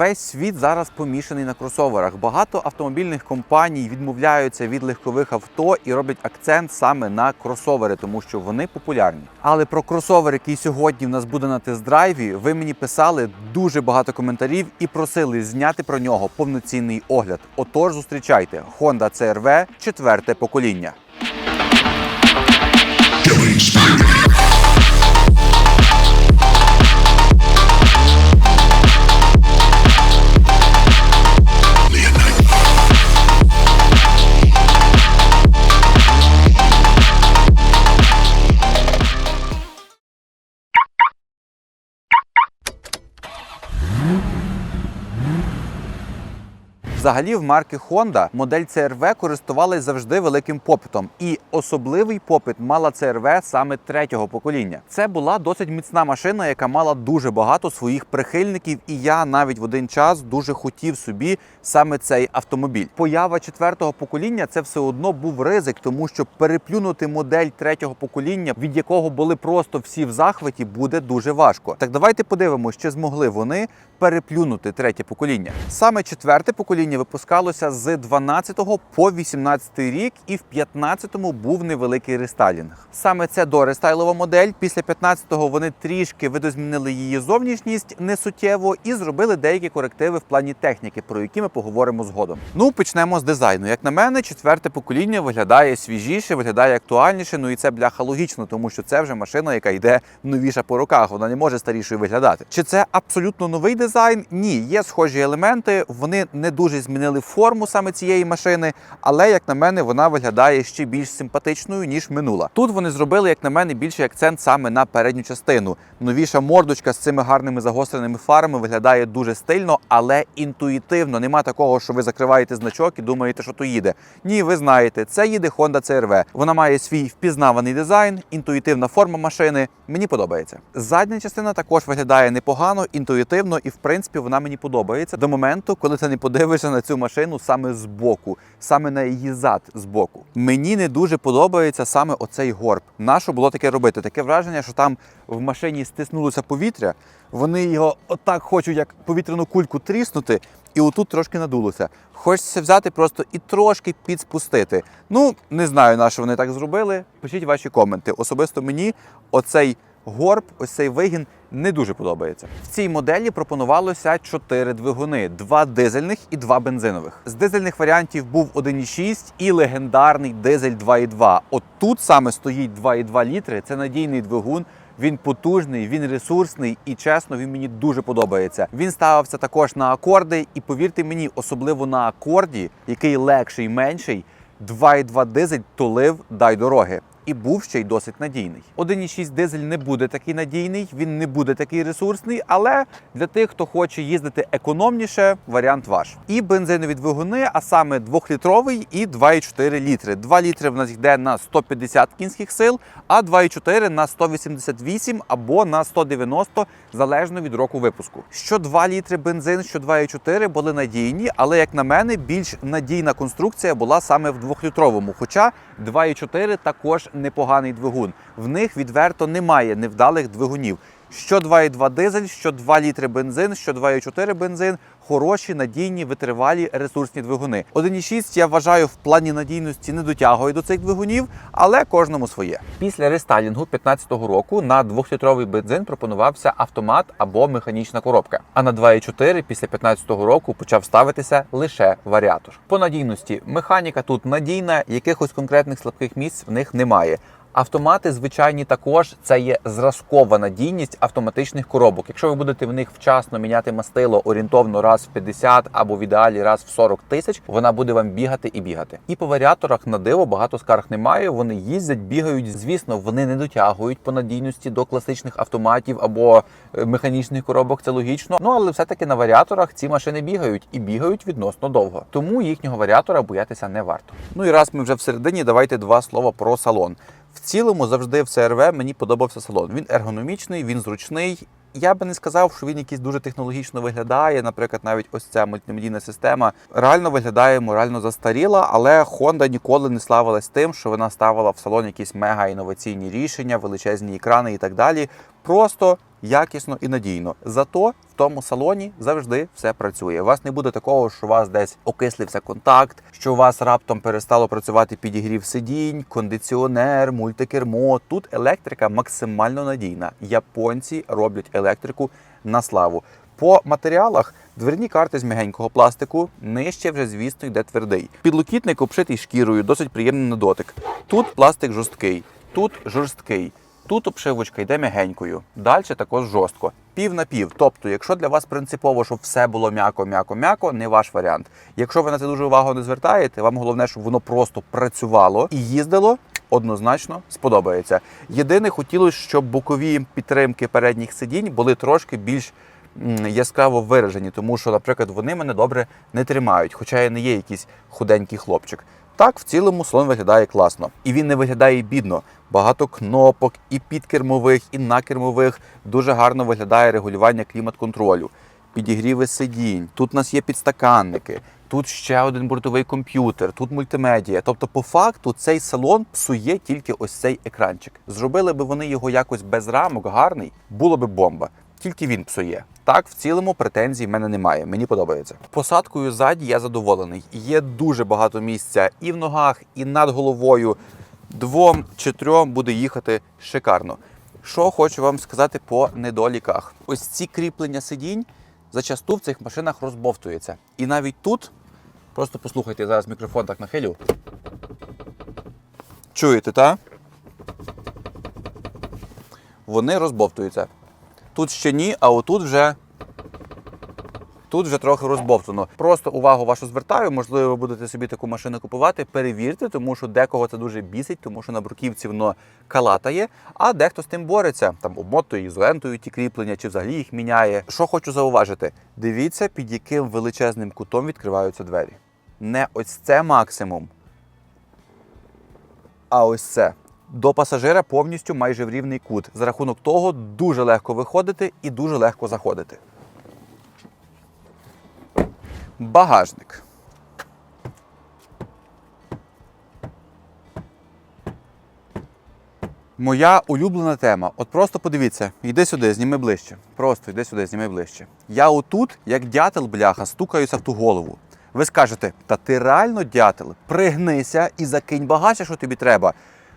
Весь світ зараз помішаний на кросоверах. Багато автомобільних компаній відмовляються від легкових авто і роблять акцент саме на кросовери, тому що вони популярні. Але про кросовер, який сьогодні в нас буде на тест-драйві, ви мені писали дуже багато коментарів і просили зняти про нього повноцінний огляд. Отож, зустрічайте Honda CR-V четверте покоління. Взагалі, в марки Honda модель CR-V користувалась завжди великим попитом, і особливий попит мала CR-V саме третього покоління. Це була досить міцна машина, яка мала дуже багато своїх прихильників, і я навіть в один час дуже хотів собі саме цей автомобіль. Поява четвертого покоління це все одно був ризик, тому що переплюнути модель третього покоління, від якого були просто всі в захваті, буде дуже важко. Так давайте подивимося, чи змогли вони переплюнути третє покоління. Саме четверте покоління випускалося з 12 по 18 рік, і в 15-му був невеликий рестайлінг. Саме це дорестайлова модель. Після 15-го вони трішки видозмінили її зовнішність несуттєво і зробили деякі корективи в плані техніки, про які ми поговоримо згодом. Ну почнемо з дизайну. Як на мене, четверте покоління виглядає свіжіше, виглядає актуальніше. Ну і це бляха логічно, тому що це вже машина, яка йде новіша по роках. Вона не може старішою виглядати. Чи це абсолютно новий дизайн? Ні, є схожі елементи. Вони не дуже змінили форму саме цієї машини, але як на мене, вона виглядає ще більш симпатичною ніж минула. Тут вони зробили, як на мене, більший акцент саме на передню частину. Новіша мордочка з цими гарними загостреними фарами виглядає дуже стильно, але інтуїтивно. Нема такого, що ви закриваєте значок і думаєте, що то їде. Ні, ви знаєте, це їде Honda CR-V. Вона має свій впізнаваний дизайн, інтуїтивна форма машини. Мені подобається. Задня частина також виглядає непогано, інтуїтивно, і в принципі вона мені подобається до моменту, коли ти не подивишся на цю машину саме з боку, саме на її зад з боку. Мені не дуже подобається саме оцей горб. Нащо було таке робити? Таке враження, що там в машині стиснулося повітря. Вони його отак хочуть, як повітряну кульку тріснути, і отут трошки надулося. Хочеться взяти просто і трошки підспустити. Ну, не знаю, на що вони так зробили. Пишіть ваші коменти. Особисто мені оцей горб, ось цей вигін не дуже подобається. В цій моделі пропонувалося чотири двигуни: два дизельних і два бензинових. З дизельних варіантів був 1,6 і легендарний дизель 2,2. От тут саме стоїть 2,2 літри. Це надійний двигун. Він потужний, він ресурсний і чесно, він мені дуже подобається. Він ставився також на акорди, і повірте мені, особливо на акорді, який легший, менший, 2,2 дизель тулив дай дороги. І був ще й досить надійний. 1,6 дизель не буде такий надійний, він не буде такий ресурсний, але для тих, хто хоче їздити економніше, варіант ваш. І бензинові двигуни, а саме 2-літровий і 2,4 літри. 2 літри в нас йде на 150 кінських сил, а 2,4 на 188 або на 190, залежно від року випуску. Що 2 літри бензин, що 2,4 були надійні, але як на мене, більш надійна конструкція була саме в 2-літровому. Хоча 2,4 також непоганий двигун. В них відверто немає невдалих двигунів. Що 2,2 дизель, що 2 літри бензин, що 2,4 бензин хороші, надійні, витривалі ресурсні двигуни. 1,6 я вважаю в плані надійності не дотягує до цих двигунів, але кожному своє. Після рестайлінгу 2015 року на 2-літровий бензин пропонувався автомат або механічна коробка. А на 2,4 після 2015 року почав ставитися лише варіатор. По надійності механіка тут надійна, якихось конкретних слабких місць в них немає. Автомати звичайні також це є зразкова надійність автоматичних коробок. Якщо ви будете в них вчасно міняти мастило орієнтовно раз в 50 або в ідеалі раз в 40 тисяч, вона буде вам бігати і бігати. І по варіаторах на диво багато скарг немає. Вони їздять, бігають. Звісно, вони не дотягують по надійності до класичних автоматів або е, механічних коробок. Це логічно. Ну але все-таки на варіаторах ці машини бігають і бігають відносно довго. Тому їхнього варіатора боятися не варто. Ну і раз ми вже всередині, давайте два слова про салон. В цілому завжди в CRV мені подобався салон. Він ергономічний, він зручний. Я би не сказав, що він якийсь дуже технологічно виглядає. Наприклад, навіть ось ця мультимедійна система реально виглядає морально застаріла, але Honda ніколи не славилась тим, що вона ставила в салон якісь мега інноваційні рішення, величезні екрани і так далі. Просто якісно і надійно. Зато в тому салоні завжди все працює. У вас не буде такого, що у вас десь окислився контакт, що у вас раптом перестало працювати підігрів сидінь, кондиціонер, мультикермо. Тут електрика максимально надійна. Японці роблять електрику на славу. По матеріалах дверні карти з м'ягенького пластику, нижче вже, звісно, йде твердий. Підлокітник обшитий шкірою, досить приємний на дотик. Тут пластик жорсткий, тут жорсткий. Тут обшивочка йде м'ягенькою, далі також жорстко. Пів на пів. Тобто, якщо для вас принципово, щоб все було м'яко, м'яко, м'яко, не ваш варіант. Якщо ви на це дуже увагу не звертаєте, вам головне, щоб воно просто працювало і їздило. Однозначно сподобається. Єдине, хотілося, щоб бокові підтримки передніх сидінь були трошки більш яскраво виражені, тому що, наприклад, вони мене добре не тримають, хоча я не є якийсь худенький хлопчик. Так, в цілому салон виглядає класно. І він не виглядає бідно. Багато кнопок, і підкермових, і накермових. Дуже гарно виглядає регулювання клімат-контролю, підігріви сидінь. Тут у нас є підстаканники, тут ще один бортовий комп'ютер, тут мультимедія. Тобто, по факту, цей салон псує тільки ось цей екранчик. Зробили би вони його якось без рамок, гарний, було би бомба. Тільки він псує. Так, в цілому претензій в мене немає. Мені подобається. Посадкою ззаді я задоволений. Є дуже багато місця і в ногах, і над головою. Двом чи трьом буде їхати шикарно. Що хочу вам сказати по недоліках. Ось ці кріплення сидінь зачасту в цих машинах розбовтуються. І навіть тут, просто послухайте, зараз мікрофон так нахилю. Чуєте, так? Вони розбовтуються. Тут ще ні, а отут вже. Тут вже трохи розбовтано. Просто увагу вашу звертаю. Можливо, ви будете собі таку машину купувати. Перевірте, тому що декого це дуже бісить, тому що на бруківці воно калатає, а дехто з тим бореться. Там обмотує ізолентою ті кріплення, чи взагалі їх міняє. Що хочу зауважити: дивіться, під яким величезним кутом відкриваються двері. Не ось це максимум, а ось це. До пасажира повністю майже в рівний кут. За рахунок того дуже легко виходити і дуже легко заходити. Багажник. Моя улюблена тема. От просто подивіться, йди сюди, зніми ближче. Просто йди сюди, зніми ближче. Я отут, як дятел, бляха, стукаюся в ту голову. Ви скажете, та ти реально дятел, пригнися і закинь багаж, що тобі треба.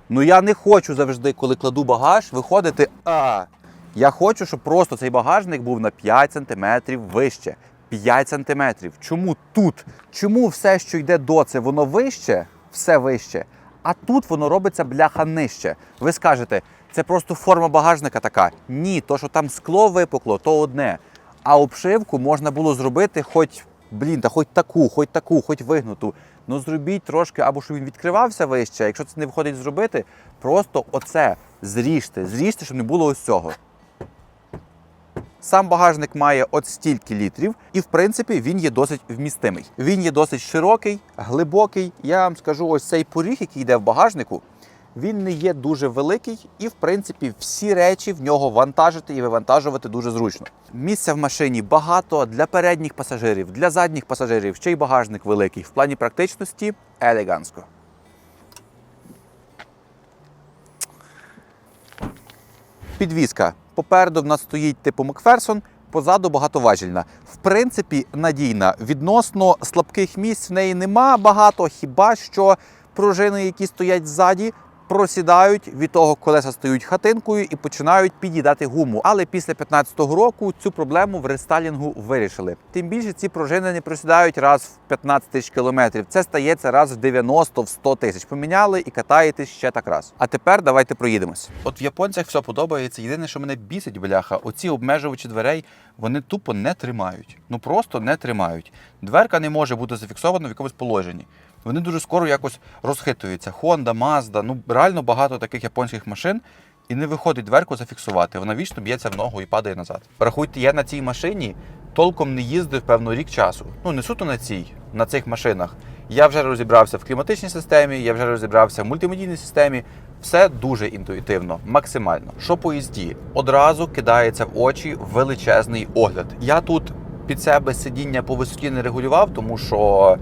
Ну я не хочу завжди, коли кладу багаж, виходити. А я хочу, щоб просто цей багажник був на 5 см вище. 5 см. Чому тут? Чому все, що йде до це, воно вище, все вище, а тут воно робиться бляха нижче. Ви скажете, це просто форма багажника така. Ні, то, що там скло випукло, то одне. А обшивку можна було зробити хоч, блін, та хоч таку, хоч таку, хоч вигнуту. Ну зробіть трошки, або щоб він відкривався вище. Якщо це не виходить зробити, просто оце зріжте, зріжте, щоб не було ось цього. Сам багажник має от стільки літрів, і в принципі він є досить вмістимий. Він є досить широкий, глибокий. Я вам скажу, ось цей поріг, який йде в багажнику, він не є дуже великий, і в принципі всі речі в нього вантажити і вивантажувати дуже зручно. Місця в машині багато для передніх пасажирів, для задніх пасажирів, ще й багажник великий. В плані практичності елегантсько. Підвізка. Попереду в нас стоїть типу Макферсон, позаду багатоважільна. В принципі, надійна. Відносно слабких місць в неї нема багато, хіба що пружини, які стоять ззаді, просідають від того, колеса стають хатинкою і починають під'їдати гуму. Але після 15-го року цю проблему в рестайлінгу вирішили. Тим більше ці пружини не просідають раз в 15 тисяч кілометрів. Це стається раз в 90 в 100 тисяч. Поміняли і катаєтесь ще так раз. А тепер давайте проїдемось. От в японцях все подобається. Єдине, що мене бісить, бляха, оці обмежувачі дверей вони тупо не тримають. Ну просто не тримають. Дверка не може бути зафіксована в якомусь положенні. Вони дуже скоро якось розхитуються. Honda, Mazda, ну реально багато таких японських машин. І не виходить дверку зафіксувати. Вона вічно б'ється в ногу і падає назад. Рахуйте, я на цій машині толком не їздив певно рік часу. Ну не суто на цій, на цих машинах. Я вже розібрався в кліматичній системі, я вже розібрався в мультимедійній системі. Все дуже інтуїтивно, максимально. Що по їзді? Одразу кидається в очі величезний огляд. Я тут під себе сидіння по висоті не регулював, тому що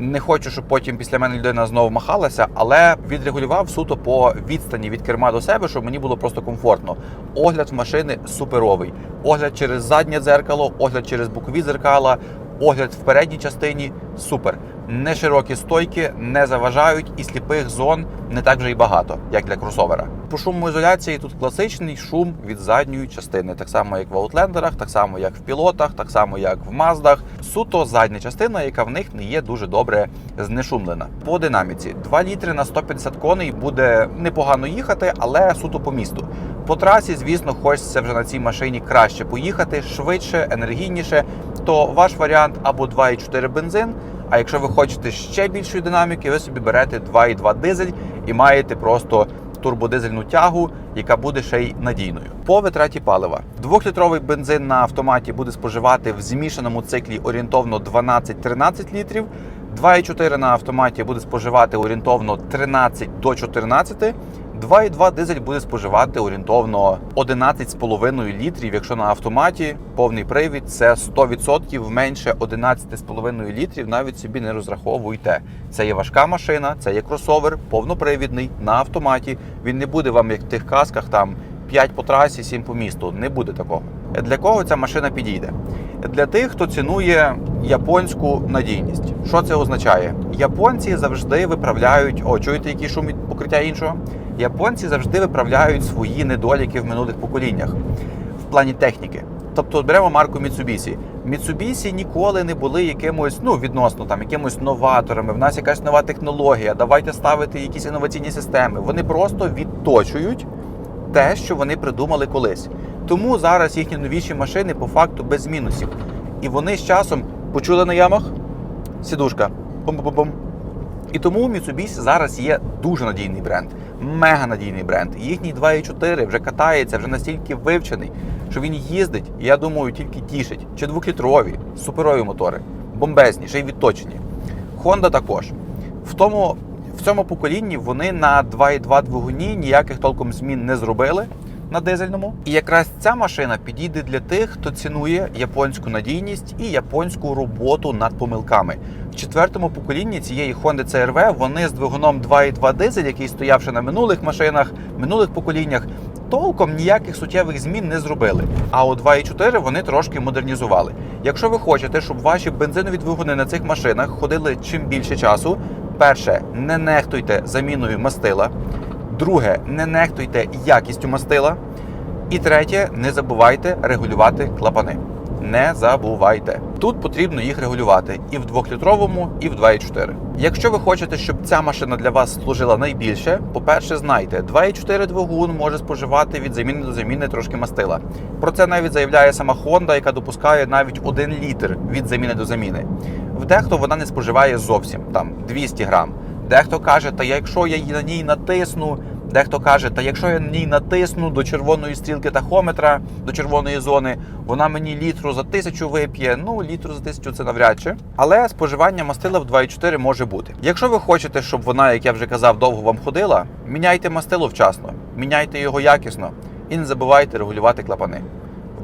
Не хочу, щоб потім після мене людина знову махалася, але відрегулював суто по відстані від керма до себе, щоб мені було просто комфортно. Огляд машини суперовий. Огляд через заднє дзеркало, огляд через бокові дзеркала, огляд в передній частині супер. Не широкі стойки не заважають, і сліпих зон не так вже й багато, як для кросовера. По шумоізоляції тут класичний шум від задньої частини, так само як в аутлендерах, так само як в пілотах, так само як в маздах. Суто задня частина, яка в них не є дуже добре знешумлена. По динаміці 2 літри на 150 коней буде непогано їхати, але суто по місту. По трасі, звісно, хочеться вже на цій машині краще поїхати, швидше, енергійніше. То ваш варіант або 2,4 бензин. А якщо ви хочете ще більшої динаміки, ви собі берете 2,2 дизель і маєте просто турбодизельну тягу, яка буде ще й надійною. По витраті палива. Двохлітровий бензин на автоматі буде споживати в змішаному циклі орієнтовно 12-13 літрів. 2,4 на автоматі буде споживати орієнтовно 13 до 14. 2,2 дизель буде споживати орієнтовно 11,5 літрів. Якщо на автоматі повний привід це 100% менше 11,5 літрів. Навіть собі не розраховуйте. Це є важка машина, це є кросовер, повнопривідний на автоматі. Він не буде вам як в тих касках там 5 по трасі, 7 по місту. Не буде такого. Для кого ця машина підійде? Для тих, хто цінує японську надійність. Що це означає? Японці завжди виправляють. О, чуєте, який шум покриття іншого? Японці завжди виправляють свої недоліки в минулих поколіннях в плані техніки. Тобто беремо марку Mitsubishi. Mitsubishi ніколи не були якимось, ну відносно там, якимось новаторами. В нас якась нова технологія. Давайте ставити якісь інноваційні системи. Вони просто відточують те, що вони придумали колись. Тому зараз їхні новіші машини по факту без мінусів. І вони з часом почули на ямах сідушка. Бум-бум-бум. І тому Mitsubishi зараз є дуже надійний бренд, мега надійний бренд. Їхній 2.4 вже катається, вже настільки вивчений, що він їздить, я думаю, тільки тішить. Чи двохлітрові, суперові мотори, бомбезні, ще й відточені. Honda також. В тому, в цьому поколінні вони на 2.2 двигуні ніяких толком змін не зробили на дизельному. І якраз ця машина підійде для тих, хто цінує японську надійність і японську роботу над помилками. В четвертому поколінні цієї Honda CR-V вони з двигуном 2.2 дизель, який стояв ще на минулих машинах, минулих поколіннях, толком ніяких суттєвих змін не зробили. А у 2.4 вони трошки модернізували. Якщо ви хочете, щоб ваші бензинові двигуни на цих машинах ходили чим більше часу, перше, не нехтуйте заміною мастила. Друге, не нехтуйте якістю мастила. І третє, не забувайте регулювати клапани. Не забувайте. Тут потрібно їх регулювати і в 2-літровому, і в 2,4. Якщо ви хочете, щоб ця машина для вас служила найбільше, по-перше, знайте, 2,4 двигун може споживати від заміни до заміни трошки мастила. Про це навіть заявляє сама Honda, яка допускає навіть 1 літр від заміни до заміни. В дехто вона не споживає зовсім там 200 грам. Дехто каже, та якщо я на ній натисну, дехто каже, та якщо я на ній натисну до червоної стрілки тахометра, до червоної зони, вона мені літру за тисячу вип'є. Ну, літру за тисячу це навряд чи. Але споживання мастила в 2,4 може бути. Якщо ви хочете, щоб вона, як я вже казав, довго вам ходила, міняйте мастило вчасно, міняйте його якісно і не забувайте регулювати клапани.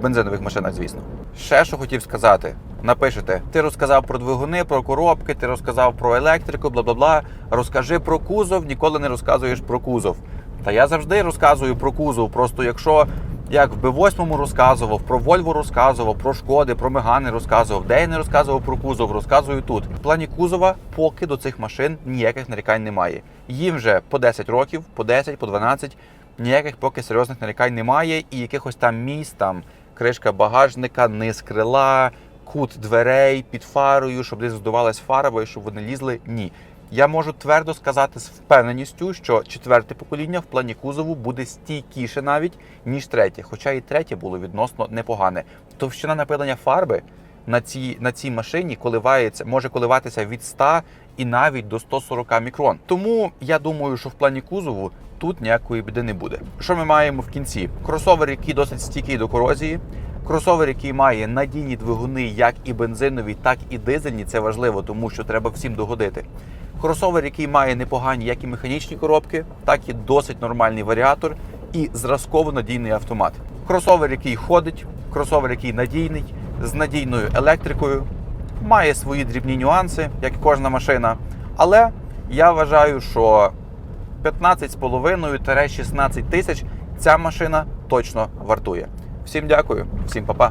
Бензинових машинах, звісно. Ще що хотів сказати. Напишете, ти розказав про двигуни, про коробки, ти розказав про електрику, бла бла бла. Розкажи про кузов, ніколи не розказуєш про кузов. Та я завжди розказую про кузов. Просто якщо як в Б8 розказував, про Вольво розказував, про шкоди, про Мегани розказував, де я не розказував про кузов, розказую тут. В плані кузова поки до цих машин ніяких нарікань немає. Їм вже по 10 років, по 10, по 12, ніяких поки серйозних нарікань немає, і якихось там місць, там кришка багажника, низ крила, кут дверей під фарою, щоб десь здувалась фарба і щоб вони лізли. Ні. Я можу твердо сказати з впевненістю, що четверте покоління в плані кузову буде стійкіше навіть ніж третє. Хоча і третє було відносно непогане. Товщина напилення фарби на цій, на цій машині коливається, може коливатися від 100 і навіть до 140 мікрон. Тому я думаю, що в плані кузову тут ніякої біди не буде. Що ми маємо в кінці? Кросовер, який досить стійкий до корозії. Кросовер, який має надійні двигуни, як і бензинові, так і дизельні. Це важливо, тому що треба всім догодити. Кросовер, який має непогані як і механічні коробки, так і досить нормальний варіатор і зразково надійний автомат. Кросовер, який ходить, кросовер, який надійний, з надійною електрикою, має свої дрібні нюанси, як і кожна машина. Але я вважаю, що 15,5-16 тисяч ця машина точно вартує. Всім дякую, всім па-па.